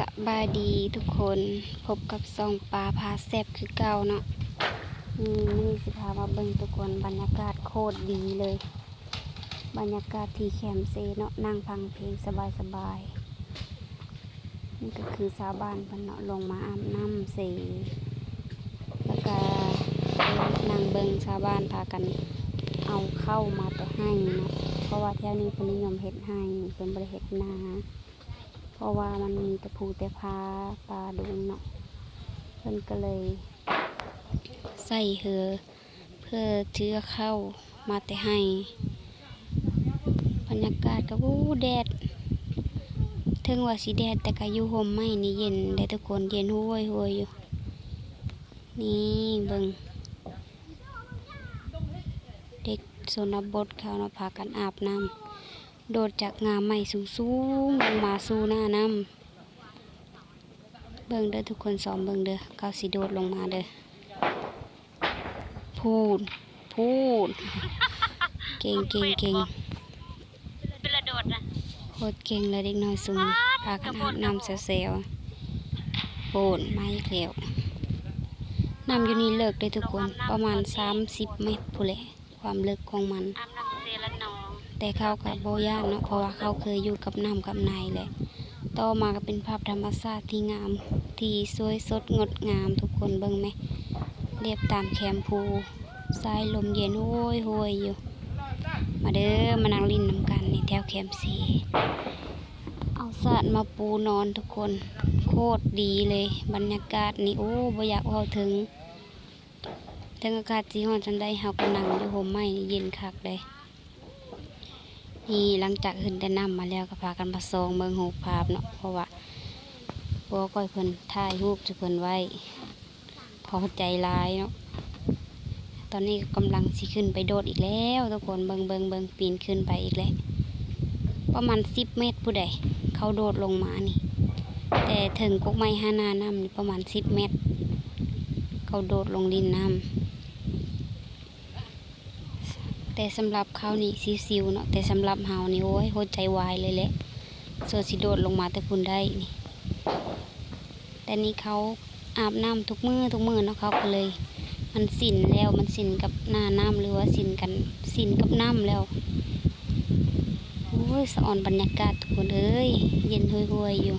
สบายดีทุกคนพบกับซองปลาพาแซบคือเก่าเนาะอืมนี่สิพามาเบิ่งทุกคนบรรยากาศโคตรดีเลย บรรยากาศที่แคมเซเนาะนั่งฟังเพลงสบายสบายนี่ก็คือชาวบ้านเพิ่นเนาะลงมาอาบน้ำเซแล้วก็นั่งเบิ่งชาวบ้านพากันเอาเข้ามาแต่ให้เนาะเพราะว่าแถวนี้เพิ่นนิยมเฮ็ดให้เพิ่นบ่ได้เฮ็ดนา เพราะว่ามันมีต่ภูแต่พาปลาดุงเนาะเพิ่นก็เลย ใส่เหือเพื่อเชื้อเข้ามาแต่ให้ บรรยากาศก็วู้แดดถึงว่าสีแดดแต่ก็อยู่ห่มไม่นี่เย็นได้ทุกคนเย็นห้วยห้วยอยู่ นี่เบิงเด็กสนบทเขาเนาะพากันอาบน้ำ โดดจากงามใหม่สูงสูงๆลงมาสู่หน้าน้ำเบิ่งเด้อทุกคนซ้อมเบิ่งเด้อเขาสิโดดลงมาเด้อพูดพูด เก่งเก่งเก่งเป็นระโดดนะโคตรเก่งเลยเด็กน้อยซุมนี้พากันอาบน้ำเซลๆโปนไม้เขียวน้ำอยู่นี่เลิกได้อทุกคนประมาณ 30 เมตรพู้นแหละความลึกของมัน แต่เขากับโบย่านเนาะเพราะว่าเขาเคยอยู่กับน้ำกับนายแหละต่อมาก็เป็นภาพธรรมชาติที่งาม ที่สวยสดงดงามทุกคนเบิ่งไหมเรียบตามแคมพูสายลมเย็นโห้ยโหยอยู่ มาเด้อมานั่งลินน้ำกันในแถวแคมซีเอาสาดมาปูนอนทุกคน โคตรดีเลย บรรยากาศนี่โอ้บ่อยากเอาถึงถึงอากาศสีฮอนจันได้เฮาก็นั่งอยู่ห่มไม้เย็นคักเลย นี่หลังจากขึ้นแต่น้ำมาแล้วก็พากันมาซองเมืองหูภาพเนาะเพราะว่าบัวก้อยเพิ่นถ่ายรูปจะเพิ่นไว้ พอใจร้ายเนาะตอนนี้กำลังสิขึ้นไปโดดอีกแล้วทุกคนเบิงเบิงเบิงปีนขึ้นไปอีกแล้วประมาณสิบเมตรผู้ใดเขาโดดลงมานี่ แต่ถึงกกไม้ห้านาน้ำประมาณสิบเมตร เขาโดดลงดินน้ำ แต่สำหรับเขานี่ซิวๆเนาะแต่สำหรับเฮานี่โอ้ยหัวใจวายเลยแหละโซสิโดดลงมาแต่พุ่นได้นี่แต่นี่เขาอาบน้ำทุกมือทุกมือเนาะเขาก็เลย มันสินแล้วมันสินกับหน้าน้ำหรือว่าสินกันสินกับน้ำแล้วโอ้ยสะออนบรรยากาศทุกคนเอ้ยเย็นห่วยๆอยู่